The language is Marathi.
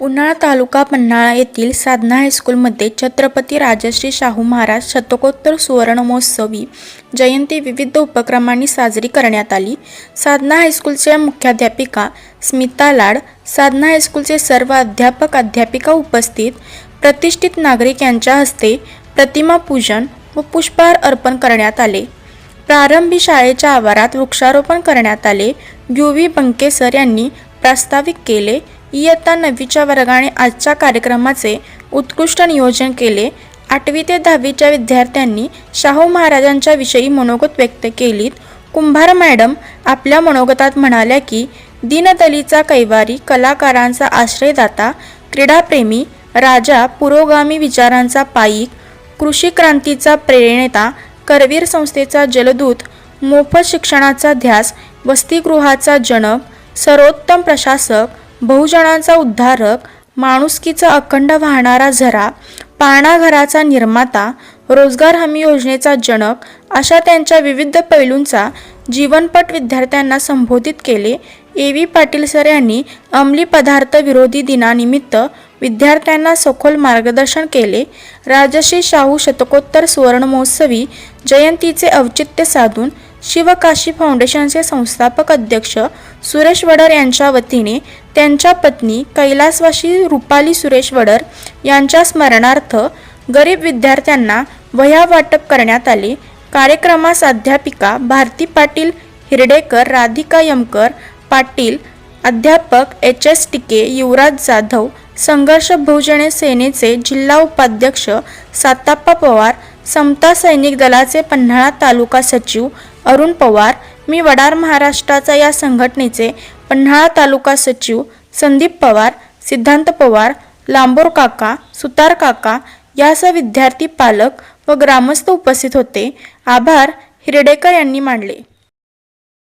उन्हाळा तालुका पन्हाळा येथील साधना हायस्कूलमध्ये छत्रपती राजश्री शाहू महाराज शतकोत्तर सुवर्णमहोत्सवी जयंती विविध उपक्रमांनी साजरी करण्यात आली. साधना हायस्कूलच्या मुख्याध्यापिका स्मिता लाड साधना हायस्कूलचे सर्व अध्यापक अध्यापिका उपस्थित प्रतिष्ठित नागरिक यांच्या हस्ते प्रतिमा पूजन व पुष्पहार अर्पण करण्यात आले. प्रारंभी शाळेच्या आवारात वृक्षारोपण करण्यात आले. यू व्ही बंकेसर यांनी प्रास्ताविक केले. इयत्ता नववीच्या वर्गाने आजच्या कार्यक्रमाचे उत्कृष्ट नियोजन केले. आठवी ते दहावीच्या विद्यार्थ्यांनी शाहू महाराजांच्या विषयी मनोगत व्यक्त केलीत. कुंभार मॅडम आपल्या मनोगतात म्हणाल्या की दीनदलीचा कैवारी कलाकारांचा आश्रयदाता क्रीडाप्रेमी राजा पुरोगामी विचारांचा पायिक कृषी क्रांतीचा प्रेरणेता करवीर संस्थेचा जलदूत मोफत शिक्षणाचा ध्यास वसतिगृहाचा जनक सर्वोत्तम प्रशासक बहुजनांचा उद्धारक माणुसकीचा अखंड वाहणारा झरा पाळणाघराचा निर्माता रोजगार हमी योजनेचा जनक अशा त्यांच्या विविध पैलूंचा जीवनपट विद्यार्थ्यांना संबोधित केले. ए. व्ही. पाटील सर यांनी अंमली पदार्थ विरोधी दिनानिमित्त विद्यार्थ्यांना सखोल मार्गदर्शन केले. राजश्री शाहू शतकोत्तर सुवर्णमहोत्सवी जयंतीचे औचित्य साधून शिवकाशी फाउंडेशनचे संस्थापक अध्यक्ष सुरेश वडर यांच्या वतीने त्यांच्या पत्नी कैलासवाशी रुपाली सुरेश वडर यांच्या स्मरणार्थ गरीब विद्यार्थ्यांना वह्या वाटप करण्यात आले. कार्यक्रमास अध्यापिका भारती पाटील हिरडेकर राधिका यमकर पाटील अध्यापक एच एस टिके युवराज जाधव संघर्ष बहुजन सेनेचे जिल्हा उपाध्यक्ष साताप्पा पवार समता सैनिक दलाचे पन्हाळा तालुका सचिव अरुण पवार मी वडार महाराष्ट्राचा या संघटनेचे पन्हाळा तालुका सचिव संदीप पवार सिद्धांत पवार लांबोर काका सुतार काका यासह विद्यार्थी पालक व ग्रामस्थ उपस्थित होते. आभार हिरडेकर यांनी मांडले.